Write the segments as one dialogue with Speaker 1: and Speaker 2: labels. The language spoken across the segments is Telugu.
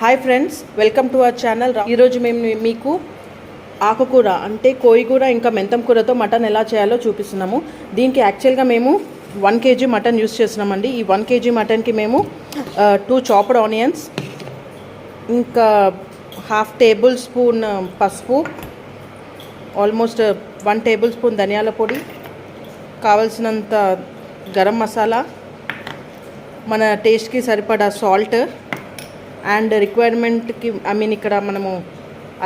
Speaker 1: Hi friends welcome to our channel ఈరోజు మేము మీకు ఆకుకూర అంటే కోయిగూర ఇంకా మెంతం కూరతో మటన్ ఎలా చేయాలో చూపిస్తున్నాము. దీనికి యాక్చువల్గా మేము వన్ కేజీ మటన్ యూస్ చేస్తున్నామండి. ఈ వన్ కేజీ మటన్కి మేము టూ చాప్డ్ ఆనియన్స్ ఇంకా హాఫ్ టేబుల్ స్పూన్ పసుపు ఆల్మోస్ట్ వన్ టేబుల్ స్పూన్ ధనియాల పొడి కావలసినంత గరం మసాలా మన టేస్ట్కి సరిపడా సాల్ట్ అండ్ రిక్వైర్మెంట్కి ఐ మీన్ ఇక్కడ మనము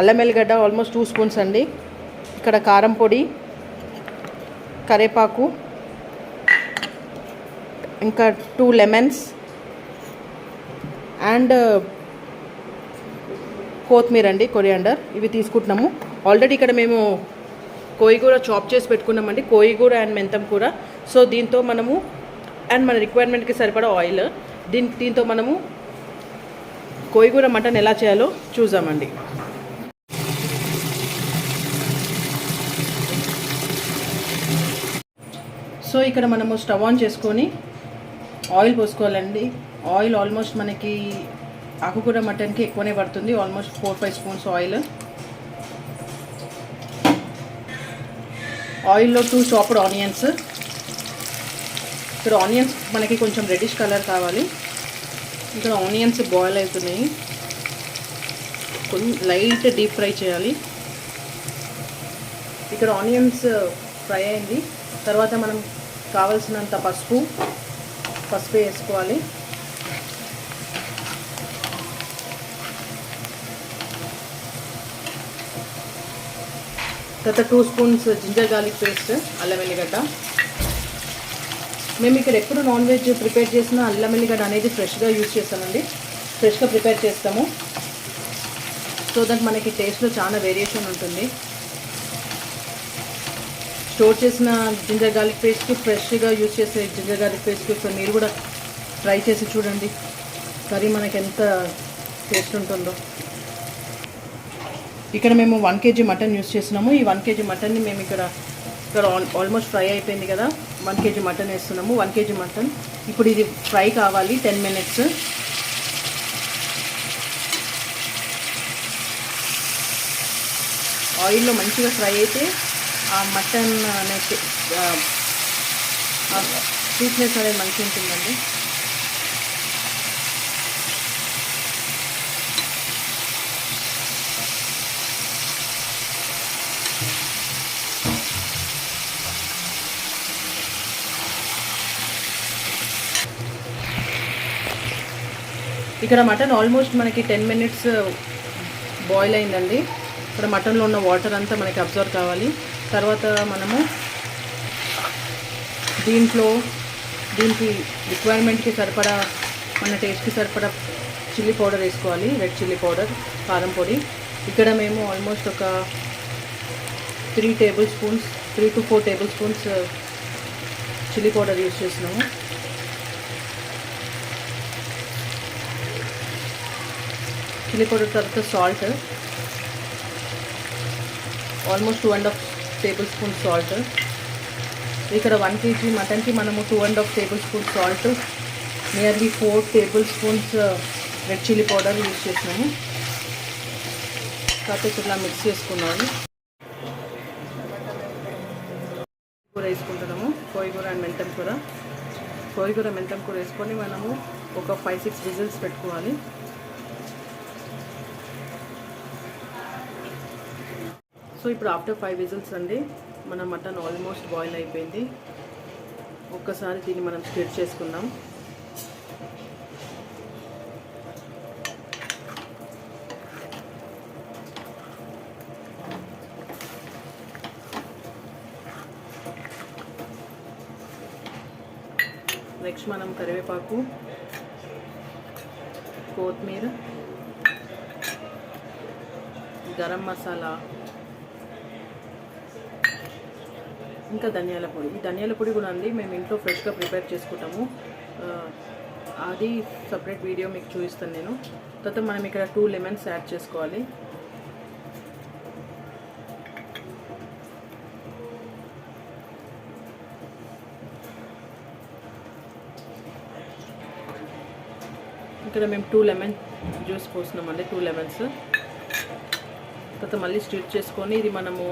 Speaker 1: అల్లం ఎల్లిగడ్డ ఆల్మోస్ట్ టూ స్పూన్స్ అండి. ఇక్కడ కారం పొడి కరేపాకు ఇంకా టూ లెమన్స్ అండ్ కొత్తిమీర అండి కొరియాండర్. ఇవి తీసుకుంటున్నాము. ఆల్రెడీ ఇక్కడ మేము కోయిగూర చాప్ చేసి పెట్టుకున్నామండి కోయిగూర అండ్ మెంతం కూర. సో దీంతో మనము అండ్ మన రిక్వైర్మెంట్కి సరిపడా ఆయిల్. దీని దీంతో మనము కోయిగూర మటన్ ఎలా చేయాలో చూసామండి సో ఇక్కడ మనము స్టవ్ ఆన్ చేసుకొని ఆయిల్ పోసుకోవాలండి. ఆయిల్ ఆల్మోస్ట్ మనకి ఆకుకూర మటన్కి ఎక్కువనే పడుతుంది. Almost four five spoons oil. ఆయిల్లో టూ చాప్డ్ ఆనియన్స్. ఇక్కడ ఆనియన్స్ మనకి కొంచెం రెడిష్ కలర్ కావాలి. ఇక్కడ ఆనియన్స్ బాయిల్ అవుతున్నాయి. కొంచెం లైట్ డీప్ ఫ్రై చేయాలి. ఇక్కడ ఆనియన్స్ ఫ్రై అయింది. తర్వాత మనం కావలసినంత పసుపు పసుపు వేసుకోవాలి. తర్వాత two spoons ginger garlic paste అల్లం వెల్లిగడ్డ. మేము ఇక్కడ ఎప్పుడు నాన్ వెజ్ ప్రిపేర్ చేసిన అల్లం వెల్లిగడ్డ అనేది ఫ్రెష్గా యూజ్ చేస్తామండి. ఫ్రెష్గా ప్రిపేర్ చేస్తాము. సో దట్ మనకి టేస్ట్లో చాలా వేరియేషన్ ఉంటుంది. స్టోర్ చేసిన జింజర్ గార్లిక్ పేస్ట్ ఫ్రెష్గా యూజ్ చేసే జింజర్ గార్లిక్ పేస్ట్ ఒకసారి మీరు కూడా ట్రై చేసి చూడండి. కర్రీ మనకి ఎంత టేస్ట్ ఉంటుందో. ఇక్కడ మేము వన్ కేజీ మటన్ యూస్ చేస్తున్నాము ఈ వన్ కేజీ మటన్ని మేము ఇక్కడ ఇక్కడ ఆల్మోస్ట్ ఫ్రై అయిపోయింది కదా. వన్ కేజీ మటన్ వేస్తున్నాము. వన్ కేజీ మటన్ ఇప్పుడు ఇది ఫ్రై కావాలి. టెన్ మినిట్స్ ఆయిల్లో మంచిగా ఫ్రై అయితే ఆ మటన్ అనేది స్వీట్నెస్ అనేది మంచిగా ఉంటుందండి. ఇక్కడ మటన్ ఆల్మోస్ట్ మనకి టెన్ మినిట్స్ బాయిల్ అయిందండి. ఇక్కడ మటన్లో ఉన్న వాటర్ అంతా మనకి అబ్జర్వ్ కావాలి. తర్వాత మనము దీంట్లో దీనికి రిక్వైర్మెంట్కి సరిపడా మన టేస్ట్కి సరిపడా చిల్లీ పౌడర్ వేసుకోవాలి. రెడ్ చిల్లీ పౌడర్ కారం పొడి. ఇక్కడ మేము ఆల్మోస్ట్ ఒక three tablespoons three to four tablespoons chilli powder use చేసినాము చిల్లీ పౌడర్ తర్వాత salt almost two and half tablespoon salt ఇక్కడ వన్ కేజీ మటన్కి మనము two and half tablespoon salt nearly four tablespoons red chilli powder use చేసినాము. తర్వాత ఇట్లా మిక్స్ చేసుకున్నాము. కూర వేసుకుంటున్నాము. కోయిగూర అండ్ మెంతం కూర. కోయిగూర మెంతం కూర వేసుకొని మనము ఒక ఫైవ్ సిక్స్ విజిల్స్ పెట్టుకోవాలి. సో ఇప్పుడు ఆఫ్టర్ ఫైవ్ విజిల్స్ అండి మన మటన్ ఆల్మోస్ట్ బాయిల్ అయిపోయింది. ఒక్కసారి దీన్ని మనం స్ప్లిట్ చేసుకుందాం. నెక్స్ట్ మనం కరివేపాకు కొత్తిమీర గరం మసాలా ఇంకా ధనియాల పొడి. ఈ ధనియాల పొడి కూడా అండి మేము ఇంట్లో ఫ్రెష్గా ప్రిపేర్ చేసుకుంటాము. అది సపరేట్ వీడియో మీకు చూపిస్తాను నేను. తర్వాత మనం ఇక్కడ టూ లెమన్స్ యాడ్ చేసుకోవాలి. ఇక్కడ మేము టూ లెమన్ జ్యూస్ పోస్తున్నామండి టూ లెమన్స్. తర్వాత మళ్ళీ స్టిచ్ చేసుకొని ఇది మనము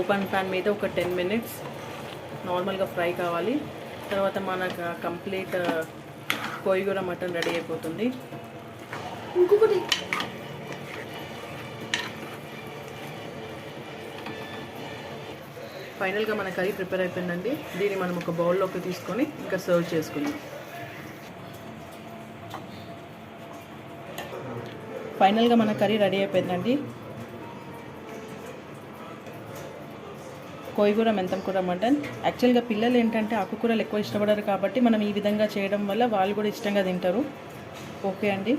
Speaker 1: ఓపెన్ ప్యాన్ మీద ఒక టెన్ మినిట్స్ నార్మల్గా ఫ్రై కావాలి. తర్వాత మనకు కంప్లీట్ కోయిగూర మటన్ రెడీ అయిపోతుంది.
Speaker 2: ఇంకొకటి.
Speaker 1: ఫైనల్గా మన కర్రీ ప్రిపేర్ అయిపోయిందండి. దీన్ని మనం ఒక బౌల్లోకి తీసుకొని ఇంకా సర్వ్ చేసుకుందాం. ఫైనల్గా మన కర్రీ రెడీ అయిపోయిందండి. కోయిగూర మెంతం కూర మటన్. యాక్చువల్గా పిల్లలు ఏంటంటే ఆకుకూరలు ఎక్కువ ఇష్టపడరు కాబట్టి మనం ఈ విధంగా చేయడం వల్ల వాళ్ళు కూడా ఇష్టంగా తింటారు. ఓకే అండి.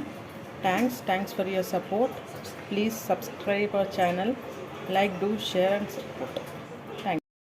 Speaker 1: Thanks thanks for your support please subscribe our channel like do share and support